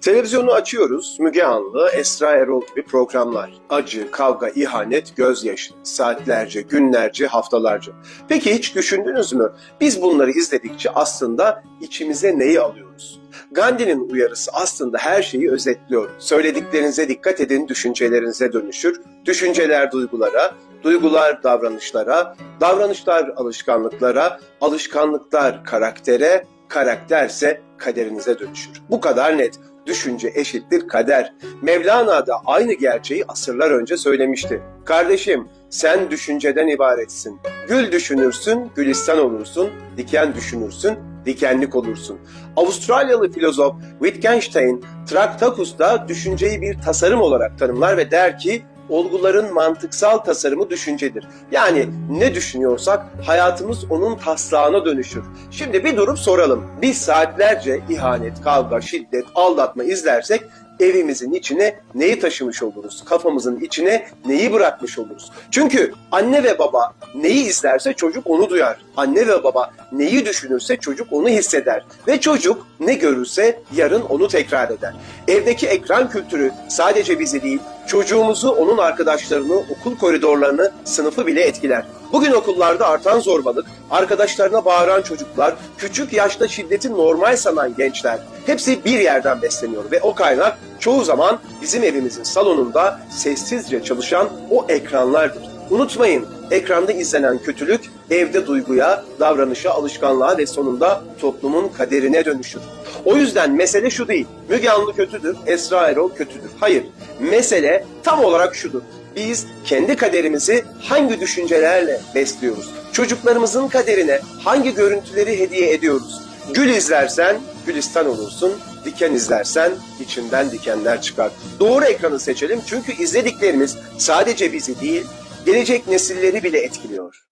Televizyonu açıyoruz, Müge Anlı, Esra Erol gibi programlar. Acı, kavga, ihanet, gözyaşı. Saatlerce, günlerce, haftalarca. Peki hiç düşündünüz mü? Biz bunları izledikçe aslında içimize neyi alıyoruz? Gandhi'nin uyarısı aslında her şeyi özetliyor. Söylediklerinize dikkat edin, düşüncelerinize dönüşür. Düşünceler duygulara, duygular davranışlara, davranışlar alışkanlıklara, alışkanlıklar karaktere, karakterse kaderinize dönüşür. Bu kadar net. Düşünce eşittir kader. Mevlana da aynı gerçeği asırlar önce söylemişti. Kardeşim sen düşünceden ibaretsin. Gül düşünürsün, gülistan olursun. Diken düşünürsün, dikenlik olursun. Avustralyalı filozof Wittgenstein, Traktatus'ta düşünceyi bir tasarım olarak tanımlar ve der ki olguların mantıksal tasarımı düşüncedir. Yani ne düşünüyorsak hayatımız onun taslağına dönüşür. Şimdi bir durup soralım. Biz saatlerce ihanet, kavga, şiddet, aldatma izlersek evimizin içine neyi taşımış oluruz? Kafamızın içine neyi bırakmış oluruz? Çünkü anne ve baba neyi izlerse çocuk onu duyar. Anne ve baba neyi düşünürse çocuk onu hisseder. Ve çocuk ne görürse yarın onu tekrar eder. Evdeki ekran kültürü sadece bizi değil, çocuğumuzu, onun arkadaşlarını, okul koridorlarını, sınıfı bile etkiler. Bugün okullarda artan zorbalık, arkadaşlarına bağıran çocuklar, küçük yaşta şiddeti normal sanan gençler hepsi bir yerden besleniyor ve o kaynak çoğu zaman bizim evimizin salonunda sessizce çalışan o ekranlardır. Unutmayın, ekranda izlenen kötülük evde duyguya, davranışa, alışkanlığa ve sonunda toplumun kaderine dönüşür. O yüzden mesele şu değil. Müge Anlı kötüdür, Esra Erol kötüdür. Hayır, mesele tam olarak şudur. Biz kendi kaderimizi hangi düşüncelerle besliyoruz? Çocuklarımızın kaderine hangi görüntüleri hediye ediyoruz? Gül izlersen gülistan olursun, diken izlersen içinden dikenler çıkar. Doğru ekranı seçelim çünkü izlediklerimiz sadece bizi değil, gelecek nesilleri bile etkiliyor.